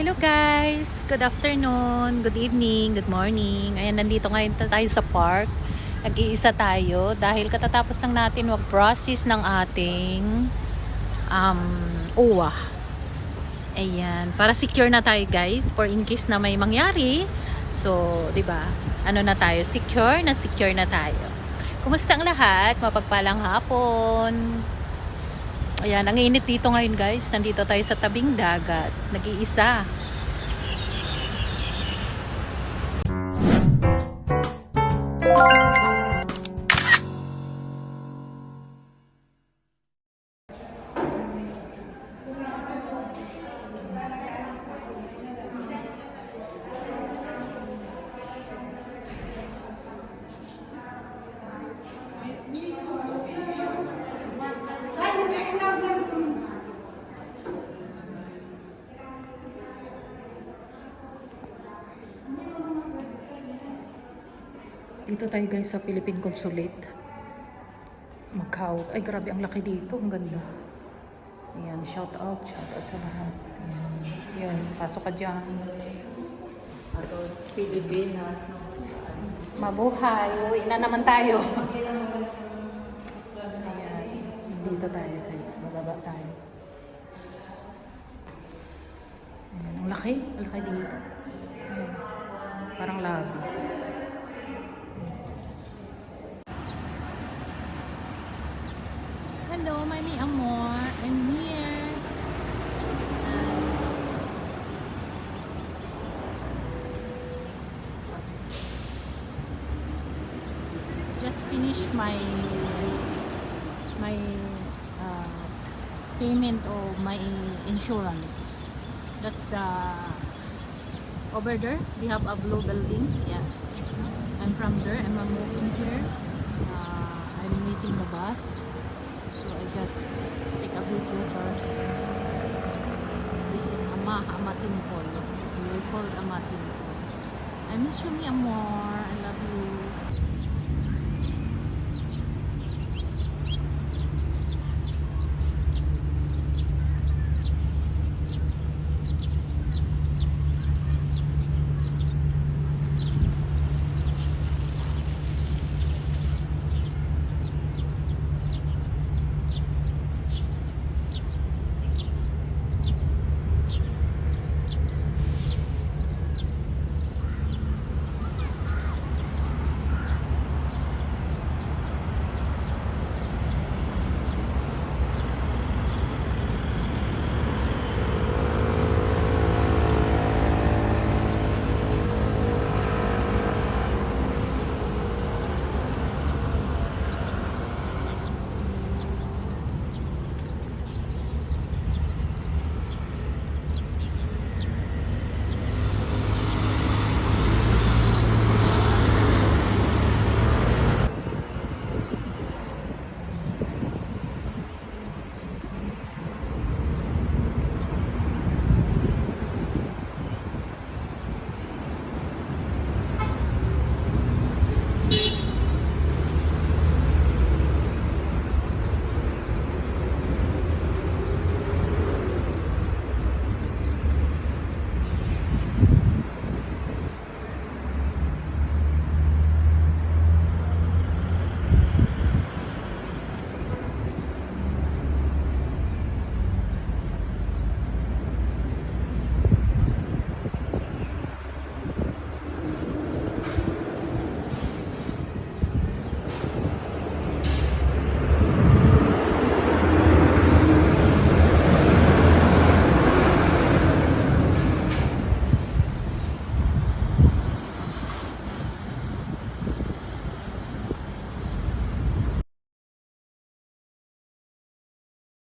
Hello guys! Good afternoon, good evening, good morning. Ayan, nandito ngayon ta- tayo sa park. Nag-iisa tayo dahil katatapos lang natin mag-process ng ating um, uwa. Ayan, para secure na tayo guys for in case na may mangyari. So, 'di ba? Ano na tayo? Secure na secure na tayo. Kumusta ang lahat? Mapagpalang hapon. Ayan, ang init dito ngayon guys. Nandito tayo sa tabing dagat. Nag-iisa. Dito tayo guys sa Philippine Consulate. Macau. Ay grabe, ang laki dito. Ang ganda. Ayan, shout out. Shout out sa lahat. Ayan, Ayan pasok ka dyan. Ato, Pilipinas. Mabuhay. Uwi na naman tayo. Ayan. Dito tayo guys. Bababa tayo. Ayan. Ang laki. Ang laki dito. Ayan. Parang lobby. Hello, Mami Amor. I'm here. just finished my my uh, payment of my insurance. That's the over there. We have a blue building. Yeah, I'm from there. I'm moving here. Uh, I'm meeting the bus, just take a video first. This is Ama Amatin Pol. We call Amatin Pol. I miss you, mi amor. I love you.